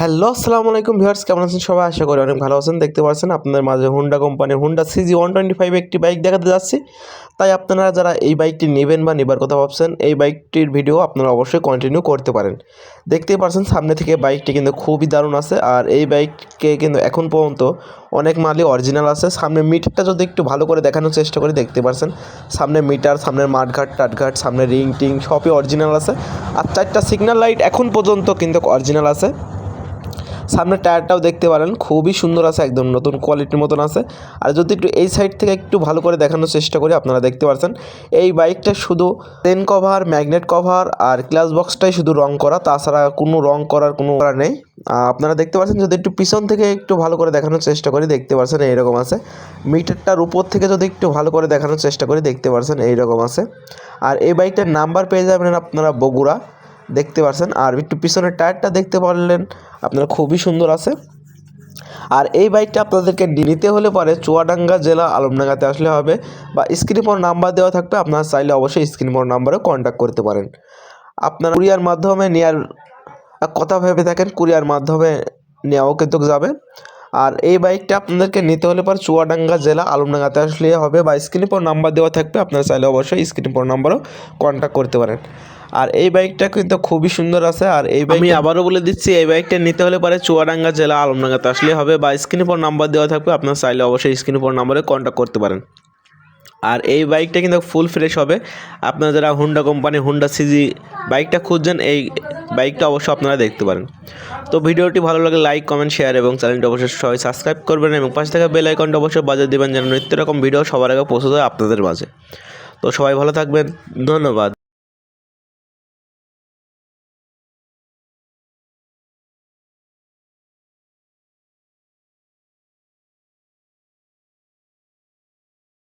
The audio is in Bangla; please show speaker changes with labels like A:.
A: হ্যালো, আসসালামু আলাইকুম ভিউয়ার্স, কেমন আছেন সবাই? আশা করি অনেক ভালো আছেন। দেখতে পাচ্ছেন আপনাদের মাঝে হুন্ডা কোম্পানির Honda CG one twenty five একটি বাইক দেখাতে যাচ্ছি। তাই আপনারা যারা এই বাইকটি নেবেন বা নেবার কথা ভাবছেন, এই বাইকটির ভিডিও আপনারা অবশ্যই কন্টিনিউ করতে পারেন। দেখতেই পাচ্ছেন, সামনে থেকে বাইকটি কিন্তু খুবই দারুণ আছে, আর এই বাইককে কিন্তু এখন পর্যন্ত অনেক মালই অরিজিনাল আছে। সামনে মিটারটা যদি একটু ভালো করে দেখানোর চেষ্টা করি, দেখতে পাচ্ছেন, সামনে মিটার সামনের মাঠঘাট, টাটঘাট, সামনে রিং টিং সবই অরিজিনাল আছে। আর চারটা সিগন্যাল লাইট এখন পর্যন্ত কিন্তু অরিজিনাল আছে। সামনের টায়ারটাও দেখতে পারেন, খুবই সুন্দর আছে একদম, নতুন কোয়ালিটির মতন আছে। আর যদি একটু এই সাইড থেকে একটু ভালো করে দেখানোর চেষ্টা করি, আপনারা দেখতে পাচ্ছেন এই বাইকটা শুধু চেন কভার ম্যাগনেট কভার আর ক্লাস বক্সটাই শুধু রং করা, তাছাড়া কোনো রং করার কোনো করা নেই। আপনারা দেখতে পাচ্ছেন যদি একটু পিছন থেকে একটু ভালো করে দেখানোর চেষ্টা করি, দেখতে পাচ্ছেন এইরকম আছে। মিটারটার উপর থেকে যদি একটু ভালো করে দেখানোর চেষ্টা করি, দেখতে পাচ্ছেন এইরকম আছে। আর এই বাইকটার নাম্বার পেয়ে যাবেন আপনারা বগুড়া। দেখতে পাচ্ছেন আর একটু পিছনের টায়ারটা দেখতে পারলেন, আপনার খুবই সুন্দর আছে। আর এই বাইকটা আপনাদেরকে নিতে হলে পরে চুয়াডাঙ্গা জেলা আলমডাঙ্গাতে আসলে হবে বা স্ক্রিনে পর নাম্বার দেওয়া থাকবে, আপনারা চাইলে অবশ্যই স্ক্রিন পর নাম্বারে কন্ট্যাক্ট করতে পারেন। আপনারা কুরিয়ার মাধ্যমে নেওয়ার কথা ভেবে থাকেন, কুরিয়ার মাধ্যমে নেওয়াও কিন্তু যাবে। আর এই বাইকটা আপনাদেরকে নিতে হলে পর চুয়াডাঙ্গা জেলা আলমডাঙ্গাতে আসলে হবে বা স্ক্রিনে পর নাম্বার দেওয়া থাকবে, আপনারা চাইলে অবশ্যই স্ক্রিনে পর নাম্বারও কন্ট্যাক্ট করতে পারেন। আর এই বাইকটা কিন্তু খুবই সুন্দর আছে আর এই বাইক আমি আবারও বলে দিচ্ছি এই বাইকটা নিতে হলে পরে চুয়াডাঙ্গা জেলা আলমডাঙ্গাতে আসলে হবে বা স্ক্রিনে পর নাম্বার দেওয়া থাকবে আপনার চাইলে অবশ্যই স্ক্রিনে পর নাম্বারে কন্ট্যাক্ট করতে পারেন। আর এই বাইকটা কিন্তু ফুল ফ্রেশ হবে। আপনারা যারা হুন্ডা কোম্পানি হুন্ডা সিজি বাইকটা খুঁজছেন এই বাইকটা অবশ্যই আপনারা দেখতে পারেন। তো ভিডিওটি ভালো লাগে লাইক কমেন্ট শেয়ার এবং চ্যানেলটি অবশ্যই সবাই সাবস্ক্রাইব করবেন এবং পাশে থাকা বেল আইকনটা অবশ্যই বাজিয়ে দেবেন যেন নিত্য রকম ভিডিও সবার আগে পৌঁছে যায় আপনাদের মাঝে। তো সবাই ভালো থাকবেন ধন্যবাদ।